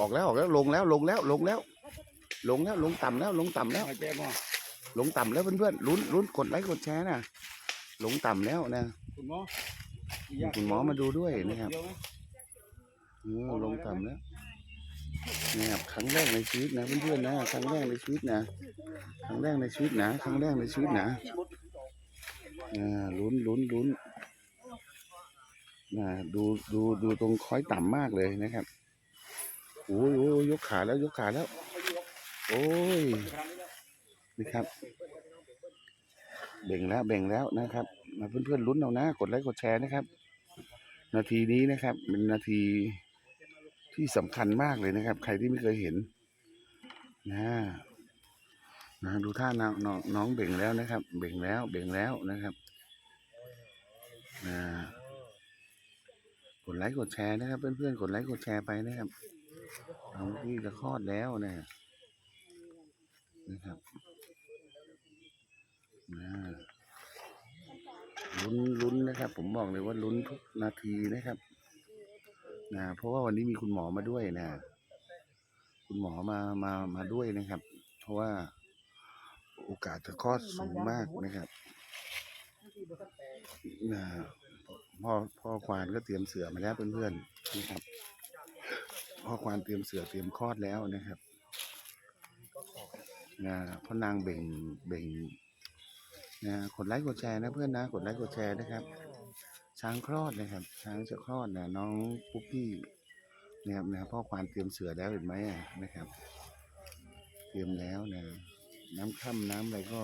ออกแล้วออกแล้วลงแล้วลงแล้วลงแล้ว ลงแล้วลงต่ำแล้ว ลงต่ำแล้วแจ้มอลงต่ำแล้วเพื่อนๆลุ้นลุ้นกดไลค์กดแชร์นะลงต่ำแล้วนะคุณหมอคุณหมอมาดูด้วยนะครับเดียวไหมเออลงต่ำแล้วนะครับครั้งแรกในชีวิตนะเพื่อนๆนะครั้งแรกในชีวิตนะครั้งแรกในชีวิตนะครั้งแรกในชีวิตนะอ่าลุ้นลุ้นลุ้น นะดูดูดูตรงคอยต่ำมากเลยนะครับโอ้ยโอ้ยยกขาแล้วยกขาแล้ว โอ้ยนี่ครับเบ่งแล้วเบ่งแล้วนะครับมาเพื่อนๆลุ้นเอานะกดไลค์กดแชร์นะครับ นาทีนี้นะครับ เป็นนาทีที่สำคัญมากเลยนะครับ ใครที่ไม่เคยเห็นนะนะดูท่าน้องน้องน้องเบ่งแล้วนะครับ เบ่งแล้วเบ่งแล้วนะครับนะ กดไลค์กดแชร์นะครับ เพื่อนๆกดไลค์กดแชร์ไปนะครับน้องที่จะคลอดแล้วนะนะครับนะลุ้นลุ้นนะครับ ผมบอกเลยว่าลุ้นทุกนาทีนะครับนะเพราะว่าวันนี้มีคุณหมอมาด้วยนะ คุณหมอมามามาด้วยนะครับ เพราะว่าโอกาสจะคลอดสูงมากนะครับนะ พ่อพ่อควานก็เตรียมเสือมาแล้วเพื่อนๆนะครับ พ่อควานเตรียมเสือเตรียมคลอดแล้วนะครับนะพ่อนางเบ่งเบ่งนะกดไลค์กดแชร์นะเพื่อนนะกดไลค์กดแชร์นะครับ ช้างคลอดนะครับ ช้างจะคลอดนะน้องปุ๊กกี้นะครับนะพ่อควานเตรียมเสือแล้วเห็นไหมนะครับ เตรียมแล้วนะ น้ำค่ำน้ำอะไรก็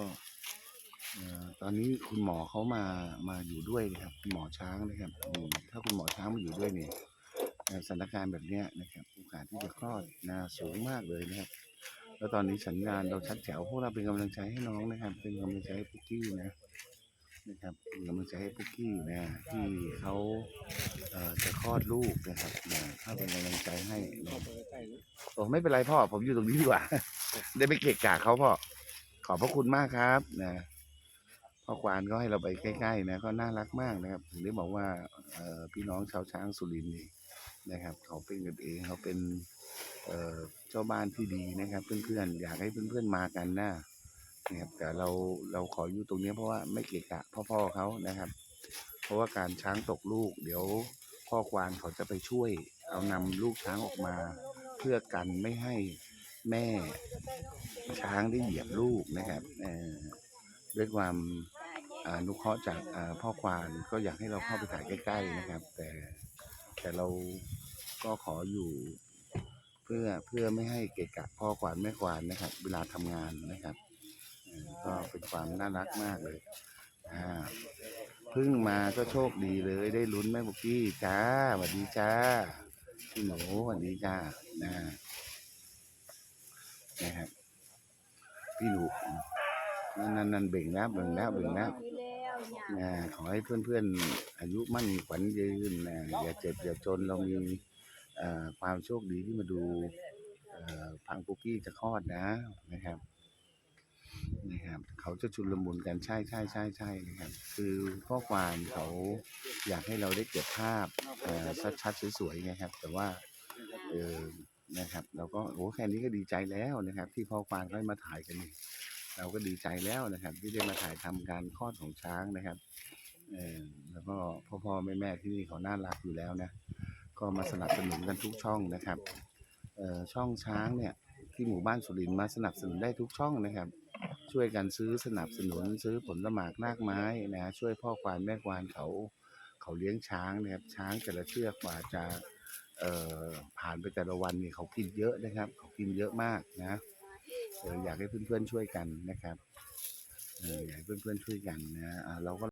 ตอนนี้คุณหมอเขามามาอยู่ด้วยนะครับคุณหมอช้างนะครับถ้าคุณหมอช้างมาอยู่ด้วยเนี่ยสถานการณ์แบบเนี้ยนะครับโอกาสที่จะคลอดนะสูงมากเลยนะครับ แล้วตอนนี้สัญญาณเราชัดแจ๋วพวกเราเป็นกำลังใจให้น้องนะครับ เป็นกำลังใจให้ปุ๊กกี้นะนะครับเป็นกำลังใจให้ปุ๊กกี้นะที่เขาเจะคลอดลูกนะครับนะถ้าเป็นกำลังใจให้นะโอ้ไม่เป็นไรพ่อผมอยู่ตรงนี้ดีกว่า ได้ไปเกะกะเขาพ่อขอบพระคุณมากครับนะ พ่อควานก็ให้เราไปใกล้ๆนะก็น่ารักมากนะครับถึงได้บอกว่าเออพี่น้องชาวช้างสุรินทร์นี่นะครับ เขาเป็นกันเองเขาเป็นเจ้าบ้านที่ดีนะครับ เพื่อนๆอยากให้เพื่อนๆมากันนะนะครับแต่เราเราขออยู่ตรงนี้เพราะว่าไม่เกะกะพ่อๆเขานะครับ เพราะว่าการช้างตกลูก เดี๋ยวพ่อควานเขาจะไปช่วยเอานำลูกช้างออกมา เพื่อกันไม่ให้แม่ช้างได้เหยียบลูกนะครับเอ่อด้วยความ นุเคราะห์จากพ่อควานก็อยากให้เราเข้าไปถ่ายใกล้ๆนะครับ แต่แต่เราก็ขออยู่เพื่อเพื่อไม่ให้เกะกะพ่อควานแม่ควานนะครับ เวลาทำงานนะครับก็เป็นความน่ารักมากเลยอ่าพิ่งมาก็โชคดีเลย ได้ลุ้นแม่บุกกี้จ้าสวัสดีจ้าพี่หนูสวัสดีจ้านะนะครับพี่หนู นั่นนั่นนั่นเบ่งแล้วเบ่งแล้วเบ่งแล้วนะขอให้เพื่อนๆอายุมั่นขวัญยืนนะอย่าเจ็บอย่าจนเรามีเอ่อความโชคดีที่มาดูเอ่อพังปุกกี้จะคลอดนะนะครับนะครับเขาจะชุลมุนกันใช่ใช่ใช่ใช่นะครับ คือพ่อควานเขาอยากให้เราได้เก็บภาพเอ่อชัดๆสวยๆไงครับ แต่ว่าเออนะครับเราก็โอ้แค่นี้ก็ดีใจแล้วนะครับ ที่พ่อควานได้มาถ่ายกันนี่ เราก็ดีใจแล้วนะครับ ที่ได้มาถ่ายทำการคลอดของช้างนะครับเออแล้วก็พ่อพ่อแม่แม่ที่นี่เขาน่ารักอยู่แล้วนะก็มาสนับสนุนกันทุกช่องนะครับเอ่อช่องช้างเนี่ยที่หมู่บ้านสุรินทร์มาสนับสนุนได้ทุกช่องนะครับ ช่วยกันซื้อสนับสนุนซื้อผลหมากรากไม้นะช่วยพ่อควานแม่ควานเขาเขาเลี้ยงช้างนะครับช้างแต่ละเชือกกว่าจะเอ่อผ่านไปแต่ละวันนี่เขากินเยอะนะครับ เขากินเยอะมากนะ อยากให้เพื่อนๆช่วยกันนะครับอยากให้เพื่อนๆช่วยกันนะเราก็